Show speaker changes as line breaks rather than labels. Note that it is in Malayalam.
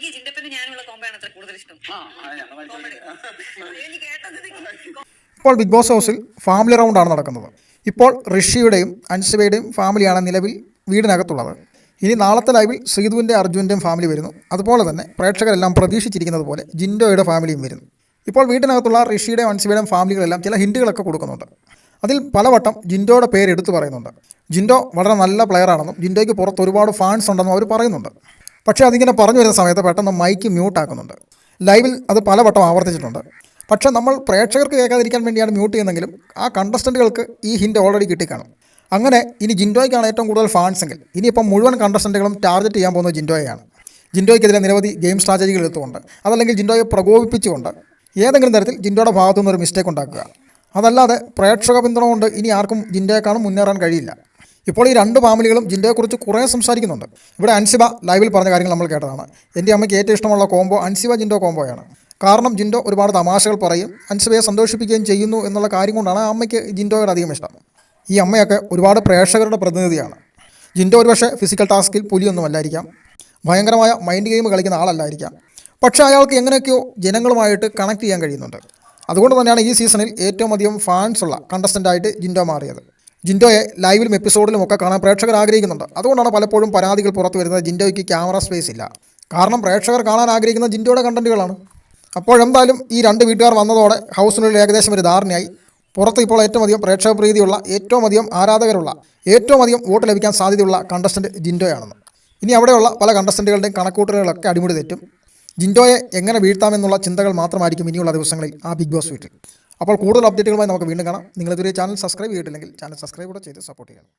എനിക്ക് ജിൻഡപ്പന് ഞാനുള്ള കോമ്പാണ് അത്ര കൂടുതൽ ഇഷ്ടം. എനിക്ക് കേട്ടത്
ഇപ്പോൾ ബിഗ് ബോസ് ഹൗസിൽ ഫാമിലി റൗണ്ടാണ് നടക്കുന്നത്. ഇപ്പോൾ ഋഷിയുടെയും അൻസിബയുടെയും ഫാമിലിയാണ് നിലവിൽ വീടിനകത്തുള്ളത്. ഇനി നാളത്തെ ലൈവിൽ ശ്രീധുവിന്റെ അർജുന്റെയും ഫാമിലി വരുന്നു. അതുപോലെ തന്നെ പ്രേക്ഷകരെല്ലാം പ്രതീക്ഷിച്ചിരിക്കുന്നത് പോലെ ജിൻഡോയുടെ ഫാമിലിയും വരുന്നു. ഇപ്പോൾ വീട്ടിനകത്തുള്ള ഋഷിയുടെയും അൻസിബയുടെയും ഫാമിലികളെല്ലാം ചില ഹിൻഡുകളൊക്കെ കൊടുക്കുന്നുണ്ട്. അതിൽ പലവട്ടം ജിൻഡോയുടെ പേര് എടുത്തു പറയുന്നുണ്ട്. ജിൻഡോ വളരെ നല്ല പ്ലെയറാണെന്നും ജിൻഡോയ്ക്ക് പുറത്ത് ഒരുപാട് ഫാൻസ് ഉണ്ടെന്നും അവർ പറയുന്നുണ്ട്. പക്ഷേ അതിങ്ങനെ പറഞ്ഞു വരുന്ന സമയത്ത് പെട്ടെന്ന് മൈക്ക് മ്യൂട്ട് ആക്കുന്നുണ്ട് ലൈവിൽ അത് പലവട്ടം ആവർത്തിച്ചിട്ടുണ്ട്. പക്ഷേ നമ്മൾ പ്രേക്ഷകർക്ക് കേൾക്കാതിരിക്കാൻ വേണ്ടിയാണ് മ്യൂട്ട് ചെയ്യുന്നെങ്കിലും ആ കണ്ടസ്റ്റന്റുകൾക്ക് ഈ ഹിന്റ് ഓൾറെഡി കിട്ടിക്കാണും. അങ്ങനെ ഇനി ജിൻഡോയ്ക്കാണ് ഏറ്റവും കൂടുതൽ ഫാൻസ് എങ്കിൽ ഇനിയിപ്പം മുഴുവൻ കണ്ടസ്റ്റന്റുകളും ടാർഗറ്റ് ചെയ്യാൻ പോകുന്നത് ജിൻഡോയാണ് ജിൻഡോയ്ക്കെതിരെ നിരവധി ഗെയിം സ്ട്രാറ്റജികൾ എടുത്തുകൊണ്ട് അതല്ലെങ്കിൽ ജിൻഡോയെ പ്രകോപിപ്പിച്ചുകൊണ്ട് ഏതെങ്കിലും തരത്തിൽ ജിൻഡോയുടെ ഭാഗത്തുനിന്ന് ഒരു മിസ്റ്റേക്ക് ഉണ്ടാക്കുക. അതല്ലാതെ പ്രേക്ഷക പിന്തുണ കൊണ്ട് ഇനി ആർക്കും ജിൻഡോയെക്കാളും മുന്നേറാൻ കഴിയില്ല. ഇപ്പോൾ ഈ രണ്ട് ഫാമിലികളും ജിൻഡയെക്കുറിച്ച് കുറേ സംസാരിക്കുന്നുണ്ട്. ഇവിടെ അൻസിബ ലൈവിൽ പറഞ്ഞ കാര്യങ്ങൾ നമ്മൾ കേട്ടതാണ്. എന്റെ അമ്മയ്ക്ക് ഏറ്റവും ഇഷ്ടമുള്ള കോംബോ അൻസിബ ജിൻഡോ കോംബോയാണ്. കാരണം ജിൻഡോ ഒരുപാട് തമാശകൾ പറയും അൻസിബയെ സന്തോഷിപ്പിക്കുകയും ചെയ്യുന്നു എന്നുള്ള കാര്യം കൊണ്ടാണ് അമ്മയ്ക്ക് ജിൻഡോയുടെ അധികം ഇഷ്ടം. ഈ അമ്മയൊക്കെ ഒരുപാട് പ്രേക്ഷകരുടെ പ്രതിനിധിയാണ്. ജിൻഡോ ഒരുപക്ഷെ ഫിസിക്കൽ ടാസ്കിൽ പുലിയൊന്നുമല്ലായിരിക്കാം. ഭയങ്കരമായ മൈൻഡ് ഗെയിം കളിക്കുന്ന ആളല്ലായിരിക്കാം. പക്ഷേ അയാൾക്ക് എങ്ങനെയൊക്കെയോ ജനങ്ങളുമായിട്ട് കണക്ട് ചെയ്യാൻ കഴിയുന്നുണ്ട്. അതുകൊണ്ട് തന്നെയാണ് ഈ സീസണിൽ ഏറ്റവും അധികം ഫാൻസ് ഉള്ള കണ്ടസ്റ്റന്റായിട്ട് ജിൻഡോ മാറിയത്. ജിൻഡോയെ ലൈവിലും എപ്പിസോഡിലും ഒക്കെ കാണാൻ പ്രേക്ഷകർ ആഗ്രഹിക്കുന്നുണ്ട്. അതുകൊണ്ടാണ് പലപ്പോഴും പരാതികൾ പുറത്തു വരുന്നത് ജിൻഡോയ്ക്ക് ക്യാമറ സ്പേസ് ഇല്ല. കാരണം പ്രേക്ഷകർ കാണാൻ ആഗ്രഹിക്കുന്ന ജിൻഡോയുടെ കണ്ടന്റുകളാണ്. അപ്പോഴെന്തായാലും ഈ രണ്ട് വീട്ടുകാർ വന്നതോടെ ഹൗസിനുള്ളിൽ ഏകദേശം ഒരു ധാരണയായി. പുറത്ത് ഇപ്പോൾ ഏറ്റവും അധികം പ്രേക്ഷക പ്രീതിയുള്ള ഏറ്റവും അധികം ആരാധകരുള്ള ഏറ്റവും അധികം വോട്ട് ലഭിക്കാൻ സാധ്യതയുള്ള കണ്ടസ്റ്റന്റ് ജിൻഡോയാണെന്ന്. ഇനി അവിടെയുള്ള പല കണ്ടസ്റ്റന്റുകളുടെയും കണക്കൂട്ടലുകളൊക്കെ അടിമുടി തെറ്റും. ജിൻഡോയെ എങ്ങനെ വീഴ്ത്താമെന്നുള്ള ചിന്തകൾ മാത്രമായിരിക്കും ഇനിയുള്ള ദിവസങ്ങളിൽ ആ ബിഗ് ബോസ് വീട്ടിൽ. അപ്പോൾ കൂടുതൽ അപ്ഡേറ്റുകളുമായി നമുക്ക് വീണ്ടും കാണാം. നിങ്ങൾ ഇതുവരെ ചാനൽ സബ്സ്ക്രൈബ് ചെയ്തിട്ടില്ലെങ്കിൽ ചാനൽ സബ്സ്ക്രൈബ് കൂടെ ചെയ്ത് സപ്പോർട്ട് ചെയ്യണം